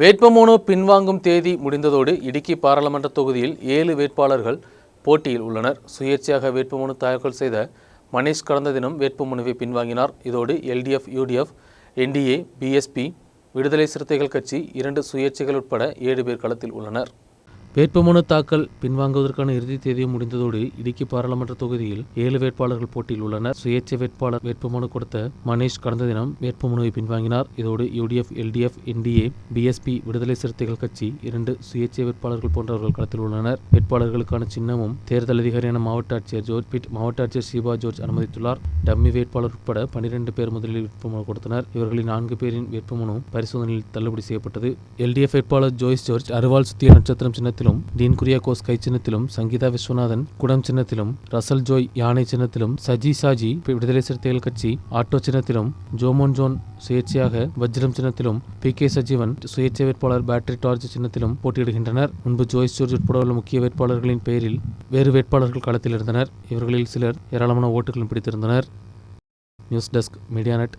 வேட்புமனு பின்வாங்கும் தேதி முடிந்ததோடு இடுக்கி பாராளுமன்ற தொகுதியில் ஏழு வேட்பாளர்கள் போட்டியில் உள்ளனர். சுயேட்சையாக வேட்புமனு தாக்கல் செய்த மணீஷ் கடந்த தினம் வேட்புமனுவை பின்வாங்கினார். இதோடு எல்டிஎஃப் யூடிஎஃப் என்டிஏ பிஎஸ்பி விடுதலை சிறுத்தைகள் கட்சி இரண்டு சுயேட்சைகள் உட்பட ஏழு பேர் களத்தில் உள்ளனர். வேட்புமனு தாக்கல் பின்வாங்குவதற்கான இறுதி தேதியும் முடிந்ததோடு இடுக்கி பாராளுமன்ற தொகுதியில் ஏழு வேட்பாளர்கள் போட்டியில் உள்ளனர். சுயேட்சை வேட்பாளர் வேட்புமனு கொடுத்த மணீஷ் கடந்த தினம் வேட்புமனுவை பின்வாங்கினார். இதோடு யூடிஎஃப் எல்டிஎஃப் என்டிஏ பிஎஸ்பி விடுதலை சிறுத்தைகள் கட்சி இரண்டு சுயேட்சை வேட்பாளர்கள் போன்றவர்கள் களத்தில் உள்ளனர். வேட்பாளர்களுக்கான சின்னமும் தேர்தல் அதிகாரியான மாவட்ட ஆட்சியர் ஜோர்ஜ் பிட் மாவட்ட ஆட்சியர் ஷீபா ஜோர்ஜ் அனுமதித்துள்ளார். டம்மி வேட்பாளர் உட்பட பனிரெண்டு பேர் முதலில் வேட்புமனு கொடுத்தனர். இவர்களின் நான்கு பேரின் வேட்புமனு பரிசோதனையில் தள்ளுபடி செய்யப்பட்டது. எல்டிஎஃப் வேட்பாளர் ஜோய்ஸ் ஜோர்ஜ் அருவால் சுத்திய நட்சத்திரம் சின்னத்தில் சின்னத்திலும் டீன் குரியாகோஸ் கை சின்னத்திலும் சங்கீதா விஸ்வநாதன் குடம் சின்னத்திலும் ரசல் ஜோய் யானை சின்னத்திலும் சஜி சாஜி விடுதலை சிறுத்தைகள் கட்சி ஆட்டோ சின்னத்திலும் ஜோமோன் ஜோன் சுயேட்சையாக வஜ்ரம் சின்னத்திலும் பி கே சஜீவன் சுயேட்சை வேட்பாளர் பேட்டரி டார்ச் சின்னத்திலும் போட்டியிடுகின்றனர். முன்பு ஜோய்ஸ் ஜோர்ஜ் உட்பட உள்ள முக்கிய வேட்பாளர்களின் பெயரில் வேறு வேட்பாளர்கள் களத்தில் இருந்தனர். இவர்களில் சிலர் ஏராளமான ஓட்டுகளும் பிடித்திருந்தனர். News desk media net.